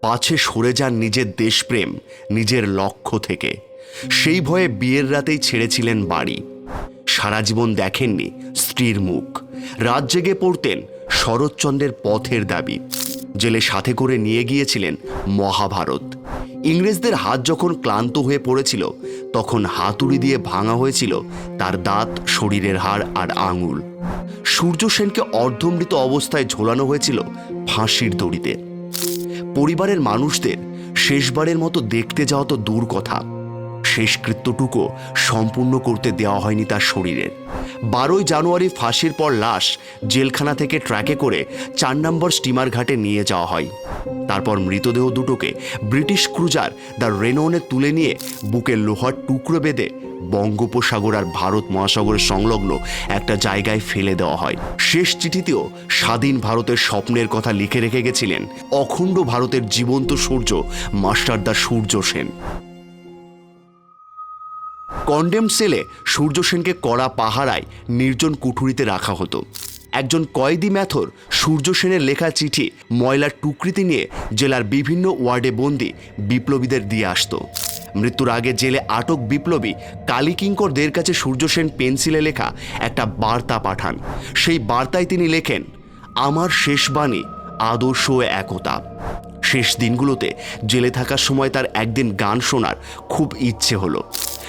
পাছে সরে যান নিজের দেশপ্রেম, নিজের লক্ষ্য থেকে। সেই ভয়ে বিয়ের রাতেই ছেড়েছিলেন বাড়ি। সারা জীবন দেখেননি স্ত্রীর মুখ। রাত জেগে পড়তেন শরৎচন্দ্রের পথের দাবি। জেলে সাথে করে নিয়ে গিয়েছিলেন মহাভারত। ইংরেজদের হাত যখন ক্লান্ত হয়ে পড়েছিল, তখন হাতুড়ি দিয়ে ভাঙা হয়েছিল তার দাঁত, শরীরের হাড় আর আঙুল। সূর্য সেনকে অর্ধমৃত অবস্থায় ঝোলানো হয়েছিল ফাঁসির দড়িতে। পরিবারের মানুষদের শেষবারের মতো দেখতে যাওয়া তো দূর কথা। শেষকৃত্যটুকু সম্পূর্ণ করতে দেওয়া হয়নি তার শরীরের বারোই জানুয়ারি ফাঁসির পর লাশ জেলখানা থেকে ট্র্যাকে করে চার নম্বর স্টিমার ঘাটে নিয়ে যাওয়া হয়। তারপর মৃতদেহ দুটোকে ব্রিটিশ ক্রুজার দ্য রেনোনে তুলে নিয়ে বুকে লোহার টুকরো বেঁধে বঙ্গোপসাগর আর ভারত মহাসাগরের সংলগ্ন একটা জায়গায় ফেলে দেওয়া হয়। শেষ চিঠিতেও স্বাধীন ভারতের স্বপ্নের কথা লিখে রেখে গেছিলেন অখণ্ড ভারতের জীবন্ত সূর্য মাস্টারদা সূর্য সেন। কন্ডেম সেলে সূর্য সেনকে কড়া পাহারায় নির্জন কুঠুরিতে রাখা হতো। একজন কয়েদি ম্যাথর সূর্য সেনের লেখা চিঠি ময়লার টুকরিতে নিয়ে জেলার বিভিন্ন ওয়ার্ডে বন্দি বিপ্লবীদের দিয়ে আসতো। মৃত্যুর আগে জেলে আটক বিপ্লবী কালীকিঙ্করদের কাছে সূর্য সেন পেন্সিলে লেখা একটা বার্তা পাঠান। সেই বার্তায় তিনি লেখেন, আমার শেষ বাণী আদর্শ একতা। শেষ দিনগুলোতে জেলে থাকার সময় তার একদিন গান শোনার খুব ইচ্ছে হলো।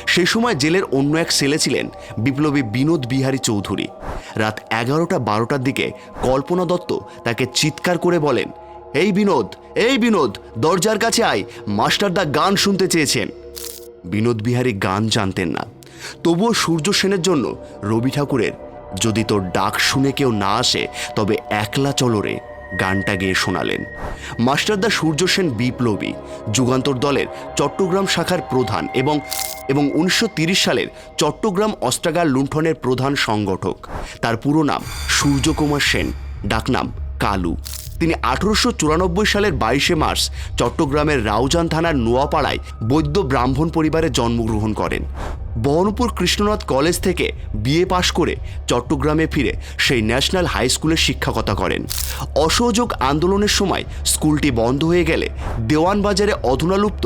সে সময় জেলের অন্য এক ছেলে ছিলেন বিপ্লবী বিনোদ বিহারী চৌধুরী। রাত এগারোটা বারোটার দিকে কল্পনা দত্ত তাকে চিৎকার করে বলেন, এই বিনোদ এই বিনোদ, দরজার কাছে আয় মাস্টারদা গান শুনতে চেয়েছেন। বিনোদ বিহারী গান জানতেন না। তবুও সূর্য সেনের জন্য রবি ঠাকুরের যদি তোর ডাক শুনে কেউ না আসে, তবে একলা চলরে গানটা গেয়ে শোনালেন। মাস্টারদা সূর্য সেন বিপ্লবী, যুগান্তর দলের চট্টগ্রাম শাখার প্রধান এবং এবং উনিশশো সালের চট্টগ্রাম অস্ত্রাগার লুণ্ঠনের প্রধান সংগঠক। তার পুরো নাম সূর্যকুমার সেন, ডাকনাম কালু। তিনি আঠারোশো চুরানব্বই সালের বাইশে মার্চ চট্টগ্রামের রাউজান থানার নোয়াপাড়ায় বৈদ্য ব্রাহ্মণ পরিবারে জন্মগ্রহণ করেন। বহরমপুর কৃষ্ণনাথ কলেজ থেকে বিএ পাশ করে চট্টগ্রামে ফিরে সেই ন্যাশনাল হাই স্কুলে শিক্ষকতা করেন। অসহযোগ আন্দোলনের সময় স্কুলটি বন্ধ হয়ে গেলে দেওয়ানবাজারে অধুনালুপ্ত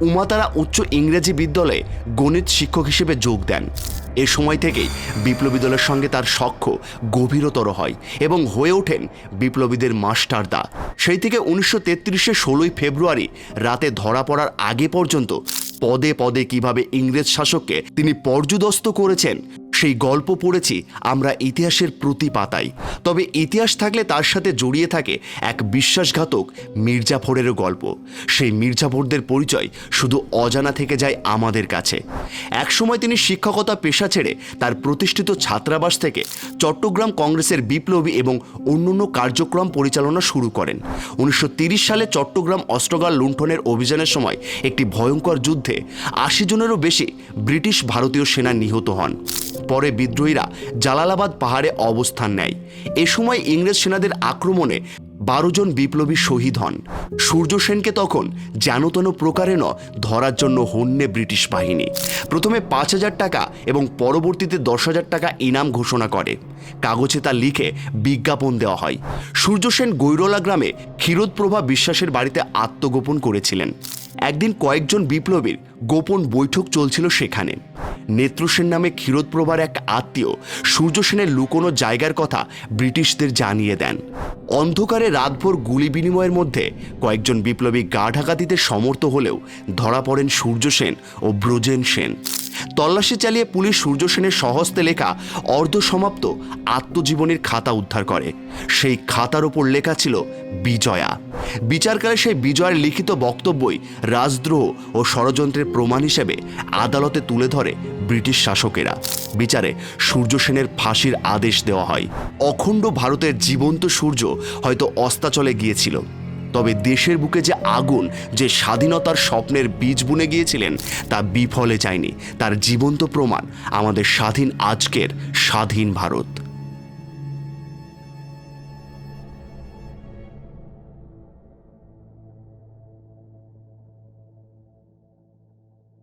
উমাতারা উচ্চ ইংরেজি বিদ্যালয়ে গণিত শিক্ষক হিসেবে যোগ দেন। এ সময় থেকেই বিপ্লবী দলের সঙ্গে তার সখ্য গভীরতর হয় এবং হয়ে ওঠেন বিপ্লবীদের মাস্টারদা। সেই থেকে উনিশশো তেত্রিশে ষোলোই ফেব্রুয়ারি রাতে ধরা পড়ার আগে পর্যন্ত পদে পদে কীভাবে ইংরেজ শাসককে তিনি পর্যুদস্ত করেছেন সেই গল্প পড়েছি আমরা ইতিহাসের প্রতি পাতায় তবে ইতিহাস থাকলে তার সাথে জড়িয়ে থাকে এক বিশ্বাসঘাতক মির্জাফরেরও গল্প। সেই মির্জাফরদের পরিচয় শুধু অজানা থেকে যায় আমাদের কাছে। একসময় তিনি শিক্ষকতা পেশা ছেড়ে তার প্রতিষ্ঠিত ছাত্রাবাস থেকে চট্টগ্রাম কংগ্রেসের বিপ্লবী এবং অন্যান্য কার্যক্রম পরিচালনা শুরু করেন। উনিশশো সালে চট্টগ্রাম অস্ত্রগার লুণ্ঠনের অভিযানের সময় একটি ভয়ঙ্কর যুদ্ধে আশি জনেরও বেশি ব্রিটিশ ভারতীয় সেনা নিহত হন। পরে বিদ্রোহীরা জালালাবাদ পাহাড়ে অবস্থান নেয়। এ সময় ইংরেজ সেনাদের আক্রমণে বারো জন বিপ্লবী শহীদ হন। সূর্য সেনকে তখন যেনতেন প্রকারে ন ধরার জন্য হন্যে ব্রিটিশ বাহিনী। প্রথমে পাঁচ হাজার টাকা এবং পরবর্তীতে দশ হাজার টাকা ইনাম ঘোষণা করে। কাগজে তা লিখে বিজ্ঞাপন দেওয়া হয়। সূর্য সেন গৈরলা গ্রামে ক্ষীরোদপ্রভা বিশ্বাসের বাড়িতে আত্মগোপন করেছিলেন। একদিন কয়েকজন বিপ্লবীর গোপন বৈঠক চলছিল সেখানে। নেত্রসেন নামে ক্ষীরোদপ্রভার এক আত্মীয় সূর্য সেনের লুকোনো জায়গার কথা ব্রিটিশদের জানিয়ে দেন। অন্ধকারে রাতভর গুলি বিনিময়ের মধ্যে কয়েকজন বিপ্লবী গা ঢাকা দিতে সমর্থ হলেও ধরা পড়েন সূর্য সেন ও ব্রজেন সেন। তল্লাশি চালিয়ে পুলিশ সূর্য সেনের সহস্তে লেখা অর্ধসমাপ্ত আত্মজীবনীর খাতা উদ্ধার করে। সেই খাতার ওপর লেখা ছিল বিজয়া। বিচারকালে সেই বিজয়ের লিখিত বক্তব্যই রাজদ্রোহ ও ষড়যন্ত্রের প্রমাণ হিসেবে আদালতে তুলে ধরে ব্রিটিশ শাসকেরা। বিচারে সূর্য সেনের ফাঁসির আদেশ দেওয়া হয়। অখণ্ড ভারতের জীবন্ত সূর্য হয়তো অস্তাচলে গিয়েছিল। তবে দেশের বুকে যে আগুন, যে স্বাধীনতার স্বপ্নের বীজ বুনে গিয়েছিলেন, তা বিফলে যায়নি। তার জীবন্ত প্রমাণ আমাদের স্বাধীন আজকের স্বাধীন ভারত।